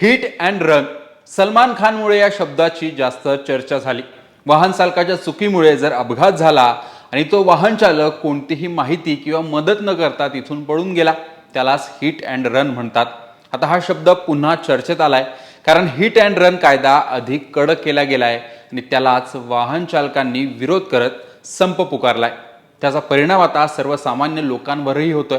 Hit and run. Salman खानमुळे या शब्दाची जास्त चर्चा झाली. वाहन चालकाच्या चुकीमुळे जर अपघात झाला आणि तो वाहन चालक कोणतीही माहिती किंवा मदत न करता तिथून पळून गेला त्यालाच हिट अँड रन म्हणतात. आता हा शब्द पुन्हा चर्चेत आलाय कारण हिट अँड रन कायदा अधिक कडक केला गेलाय आणि त्यालाच वाहन चालकांनी विरोध करत संप पुकारलाय. त्याचा परिणाम आता सर्वसामान्य लोकांवरही होतोय.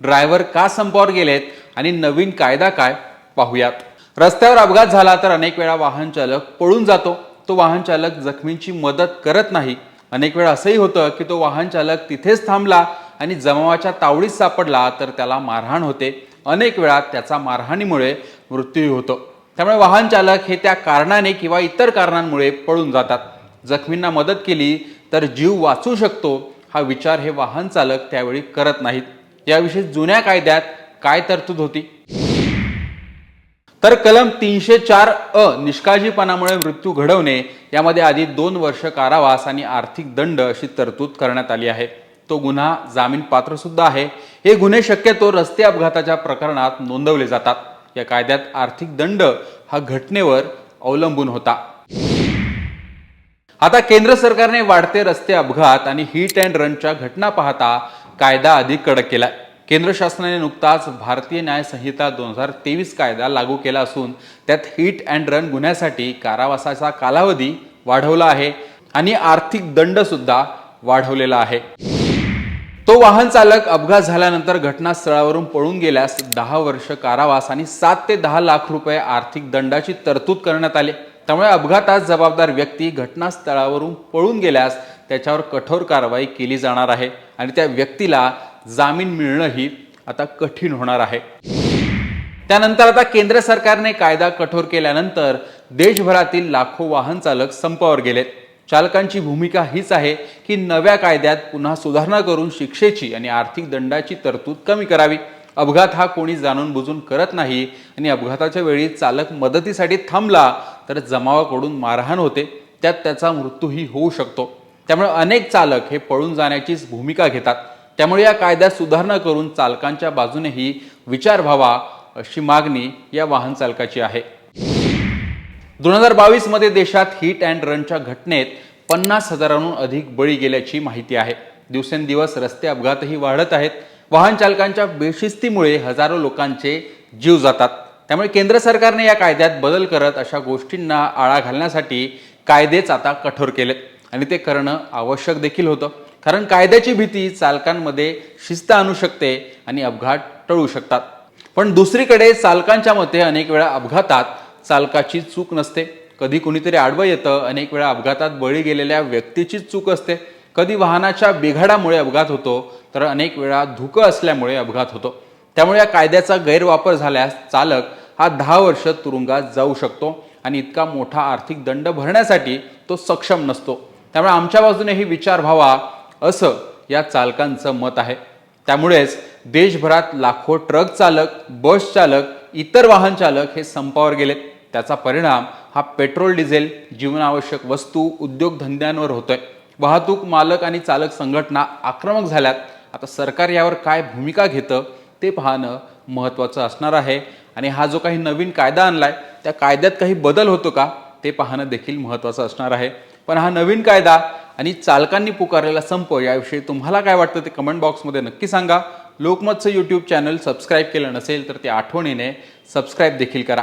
ड्रायव्हर का संपावर गेलेत आणि नवीन कायदा काय? पाहूयात. रस्त्यावर अपघात झाला तर अनेक वेळा वाहन चालक पळून जातो. तो वाहन चालक जखमींची मदत करत नाही. अनेक वेळा असंही होतं की तो वाहन चालक तिथेच थांबला आणि जमावाच्या तावडीत सापडला तर त्याला मारहाण होते. अनेक वेळा त्याचा मारहाणीमुळे मृत्यूही होतो. त्यामुळे वाहन चालक हे त्या कारणाने किंवा इतर कारणांमुळे पळून जातात. जखमींना मदत केली तर जीव वाचू शकतो हा विचार हे वाहन चालक त्यावेळी करत नाहीत. याविषयी जुन्या कायद्यात काय तरतूद होती? तर कलम तीनशे चार अ निष्काळजीपणामुळे मृत्यू घडवणे यामध्ये आधी दोन वर्ष कारावास आणि आर्थिक दंड अशी तरतूद करण्यात आली आहे. तो गुन्हा जामीन पात्र सुद्धा आहे. हे गुन्हे शक्यतो रस्ते अपघाताच्या प्रकरणात नोंदवले जातात. या कायद्यात आर्थिक दंड हा घटनेवर अवलंबून होता. आता केंद्र सरकारने वाढते रस्ते अपघात आणि हिट अँड रनच्या घटना पाहता कायदा अधिक कडक केलाय. केंद्र शासनाने नुकताच भारतीय न्याय संहिता दोन हजार तेवीस कायदा लागू केला असून त्यात हिट अँड रन गुन्ह्यासाठी कारावासाचा कालावधी वाढवला आहे आणि आर्थिक दंड सुद्धा वाढवलेला आहे. तो वाहन चालक अपघात झाल्यानंतर घटनास्थळावरून पळून गेल्यास दहा वर्ष कारावास आणि सात ते दहा लाख रुपये आर्थिक दंडाची तरतूद करण्यात आली. त्यामुळे अपघातात जबाबदार व्यक्ती घटनास्थळावरून पळून गेल्यास त्याच्यावर कठोर कारवाई केली जाणार आहे आणि त्या व्यक्तीला जामीन मिळणंही आता कठीण होणार आहे. त्यानंतर आता केंद्र सरकारने कायदा कठोर केल्यानंतर देशभरातील लाखो वाहन चालक संपावर गेलेत चालकांची भूमिका हीच आहे की नव्या कायद्यात पुन्हा सुधारणा करून शिक्षेची आणि आर्थिक दंडाची तरतूद कमी करावी. अपघात हा कोणी जाणून बुजून करत नाही आणि अपघाताच्या वेळी चालक मदतीसाठी थांबला तर जमावाकडून मारहाण होते. त्यात त्याचा मृत्यूही होऊ शकतो. त्यामुळे अनेक चालक हे पळून जाण्याचीच भूमिका घेतात. त्यामुळे या कायद्यात सुधारणा करून चालकांच्या बाजूनेही विचार व्हावा अशी मागणी या वाहन चालकाची आहे. दोन हजार बावीसमध्ये देशात हिट अँड रनच्या घटनेत पन्नास हजारांहून अधिक बळी गेल्याची माहिती आहे. दिवसेंदिवस रस्ते अपघातही वाढत आहेत. वाहन चालकांच्या बेशिस्तीमुळे हजारो लोकांचे जीव जातात. त्यामुळे केंद्र सरकारने या कायद्यात बदल करत अशा गोष्टींना आळा घालण्यासाठी कायदेच आता कठोर केले आणि ते करणं आवश्यक देखील होतं. कारण कायद्याची भीती चालकांमध्ये शिस्त आणू शकते आणि अपघात टळू शकतात. पण दुसरीकडे चालकांच्या मते अनेक वेळा अपघातात चालकाची चूक नसते. कधी कुणीतरी आडवं येतं अनेक वेळा अपघातात बळी गेलेल्या व्यक्तीचीच चूक असते. कधी वाहनाच्या बिघाडामुळे अपघात होतो तर अनेक वेळा धुकं असल्यामुळे अपघात होतो. त्यामुळे या कायद्याचा गैरवापर झाल्यास चालक हा दहा वर्ष तुरुंगात जाऊ शकतो आणि इतका मोठा आर्थिक दंड भरण्यासाठी तो सक्षम नसतो. त्यामुळे आमच्या बाजूने ही विचार व्हावा असं या चालकांचं मत आहे. त्यामुळेच देशभरात लाखो ट्रक चालक बस चालक इतर वाहन चालक हे संपावर गेलेत त्याचा परिणाम हा पेट्रोल डिझेल जीवनावश्यक वस्तू उद्योगधंद्यांवर होतोय. वाहतूक मालक आणि चालक संघटना आक्रमक झाल्यात. आता सरकार यावर काय भूमिका घेतं ते पाहणं महत्त्वाचं असणार आहे. आणि हा जो काही नवीन कायदा आणलाय त्या कायद्यात काही बदल होतो का ते पाहणं देखील महत्त्वाचं असणार आहे. पण हा नवीन कायदा आणि चालकांनी पुकारलेला संप याविषयी तुम्हाला काय वाटतं ते कमेंट बॉक्समध्ये नक्की सांगा. लोकमतचं यूट्यूब चॅनल सबस्क्राईब केलं नसेल तर ते आठवणीने सबस्क्राईब देखील करा.